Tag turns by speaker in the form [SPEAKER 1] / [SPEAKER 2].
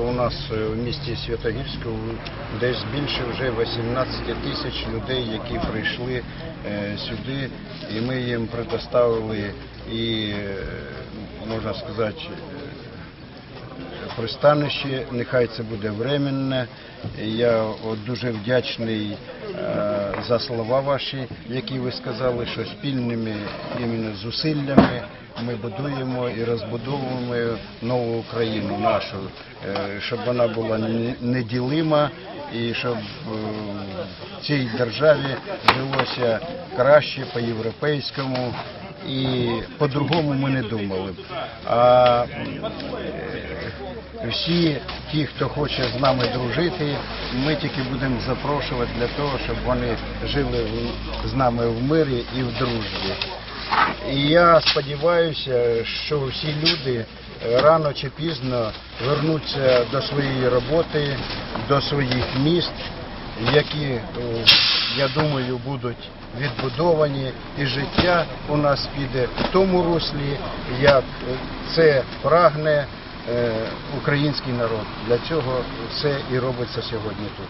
[SPEAKER 1] У нас е, в місті Святогірську десь більше вже 18 тисяч людей, які прийшли е, сюди, і ми їм предоставили і, е, можна сказати, пристанище, нехай це буде временне. Я дуже вдячний е, за слова ваші, які ви сказали, що спільними зусиллями ми будуємо і розбудовуємо нову Україну нашу, е, щоб вона була неділима і щоб е, в цій державі жилося краще по-європейському. І по-другому ми не думали. А всі ті, хто хоче з нами дружити, ми тільки будемо запрошувати для того, щоб вони жили з нами в мирі і в дружбі. І я сподіваюся, що всі люди е, рано чи пізно вернуться до своєї роботи, до своїх міст, які, е, я думаю, будуть відбудовані, і життя у нас піде в тому руслі, як це прагне український народ. Для цього все і робиться сьогодні тут.